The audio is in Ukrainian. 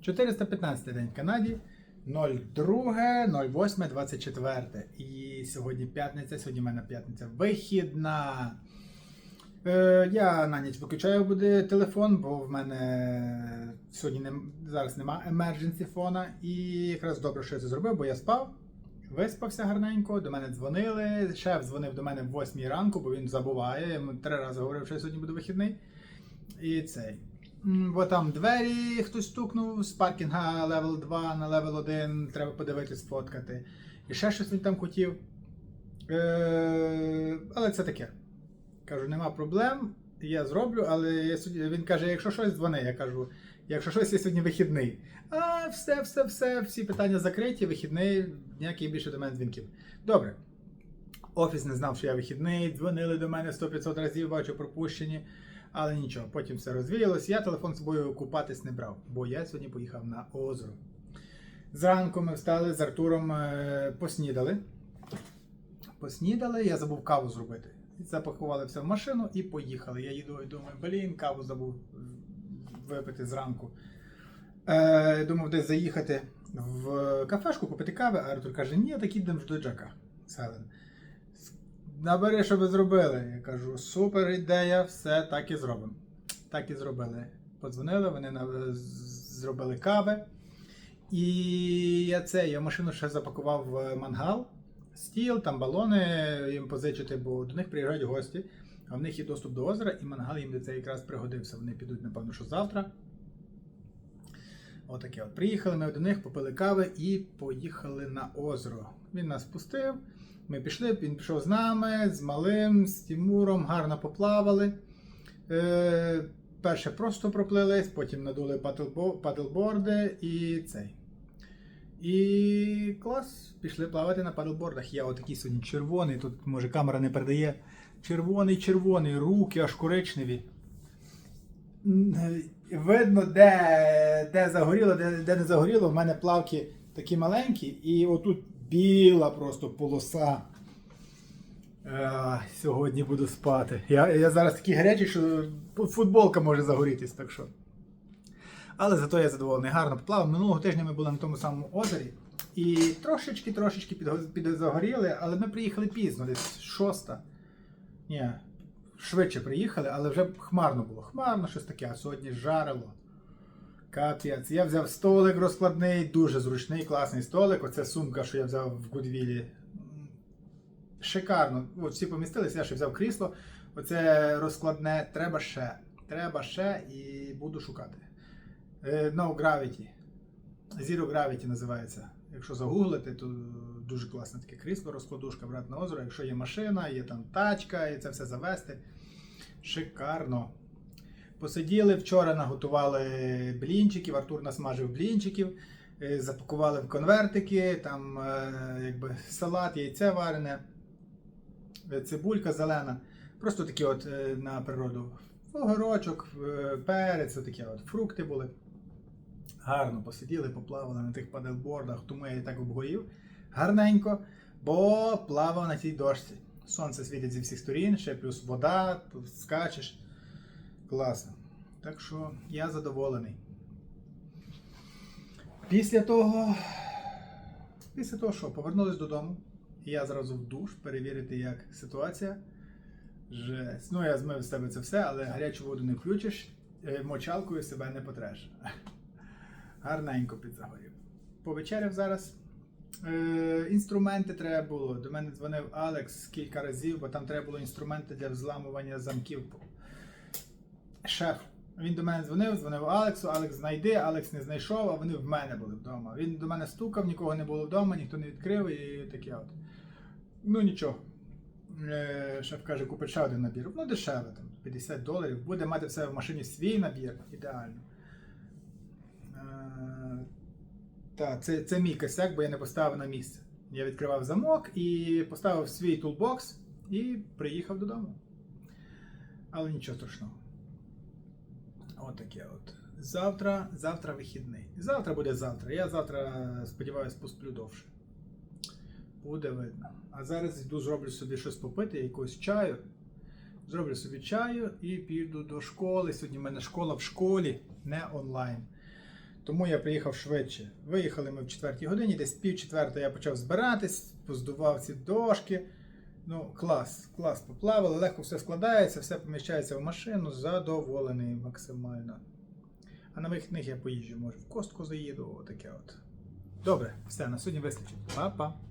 415 день в Канаді. 02, 08, 24. І сьогодні п'ятниця, сьогодні в мене п'ятниця вихідна. Е, я на ніч виключаю буде телефон, бо в мене сьогодні не, зараз нема emergency фона. І якраз добре, що я це зробив, бо я спав, виспався гарненько, до мене дзвонили. Шеф дзвонив до мене в 8 ранку, бо він забуває. Я йому три рази говорив, що я сьогодні буду вихідний. І цей. Бо там двері хтось стукнув з паркінга левел 2 на левел 1, треба подивитись, сфоткати. І ще щось він там хотів. Е, але це таке. Кажу, нема проблем, я зроблю, але я сьогодні, він каже, якщо щось дзвони, я кажу, якщо щось, я сьогодні вихідний. А, все, все, все, всі питання закриті, вихідний, ніяких більше до мене дзвінків. Добре. Офіс не знав, що я вихідний, дзвонили до мене 100-500 разів, бачу пропущені. Але нічого, потім все розвіялось. Я телефон з собою купатись не брав, бо я сьогодні поїхав на озеро. Зранку ми встали з Артуром, е, поснідали. Поснідали, я забув каву зробити. Запакували все в машину і поїхали. Я їду і думаю, блін, каву забув випити зранку. Е, думав, десь заїхати в кафешку, купити кави, а Артур каже, ні, так їдемо до Джака. Селен. Набери, що ви зробили. Я кажу, супер ідея, все так і зробимо. Так і зробили. Подзвонили, вони зробили кави. І я це, я машину ще запакував в мангал, стіл, там балони їм позичити, бо до них приїжджають гості, а в них є доступ до озера, і мангал їм до це якраз пригодився. Вони підуть, напевно, що завтра. Отаке от. Приїхали ми до них, попили кави і поїхали на озеро. Він нас пустив. Ми пішли, він пішов з нами, з малим, з Тімуром, гарно поплавали. Е, перше просто проплились, потім надули падлбо- падлборди і цей. І клас, пішли плавати на падлбордах. Я отакий сьогодні червоний, тут може камера не передає. Червоний, червоний, руки аж коричневі. Видно, де, де загоріло, де, де не загоріло. В мене плавки такі маленькі, і отут біла просто полоса. Е, сьогодні буду спати. Я, я зараз такий гарячий, що футболка може загорітись, так що. Але зато я задоволений. Гарно поплавав. Минулого тижня ми були на тому самому озері. І трошечки-трошечки підзагоріли, але ми приїхали пізно, десь шоста. Ні, швидше приїхали, але вже хмарно було. Хмарно щось таке, а сьогодні жарило. Капець. Я взяв столик розкладний, дуже зручний, класний столик. Оце сумка, що я взяв в Гудвілі. Шикарно. От всі помістилися, я ще взяв крісло. Оце розкладне. Треба ще. Треба ще і буду шукати. Е, No Gravity. Zero Gravity називається. Якщо загуглити, то дуже класне таке крісло, розкладушка брати на озеро. Якщо є машина, є там тачка, і це все завести. Шикарно. Посиділи вчора, наготували блінчиків, Артур насмажив блінчиків, е, запакували в конвертики, там е, якби салат, яйце варене, е, цибулька зелена. Просто такі от на природу. Огорочок, перець, такі от фрукти були. Гарно посиділи, поплавали на тих паделбордах, тому я і так обгоїв. Гарненько, бо плавав на тій дошці. Сонце світить зі всіх сторін, ще плюс вода, скачеш. Класно. Так що я задоволений. Після того. Після того, що повернулись додому. Я зразу в душ перевірити, як ситуація. Жесть. Ну, я змив з себе це все, але гарячу воду не включиш, е, мочалкою себе не потреш. Гарненько підзагорів. Повечеряв зараз. Е, інструменти треба було. До мене дзвонив Алекс кілька разів, бо там треба було інструменти для взламування замків. Шеф. Він до мене дзвонив, дзвонив Алексу, Алекс знайди, Алекс не знайшов, а вони в мене були вдома. Він до мене стукав, нікого не було вдома, ніхто не відкрив і таке от. Ну нічого. Е, Шеф каже, купи ще один набір. Ну, дешеве, там, 50 доларів. Буде мати все в машині свій набір, ідеально. Е, Так, це, це мій косяк, бо я не поставив на місце. Я відкривав замок і поставив свій тулбокс і приїхав додому. Але нічого страшного. Отаке от. Завтра, завтра вихідний. Завтра буде завтра. Я завтра, сподіваюся, посплю довше. Буде видно. А зараз йду зроблю собі щось попити, якогось чаю. Зроблю собі чаю і піду до школи. Сьогодні в мене школа в школі, не онлайн. тому я приїхав швидше. Виїхали ми в четвертій годині, десь пів четвертої я почав збиратись, поздував ці дошки. Ну, клас, клас, поплавали, легко все складається, все поміщається в машину, задоволений максимально. А на вихідних я поїжджу, може в костку заїду, отаке от. Добре, все, на сьогодні вистачить. Па-па.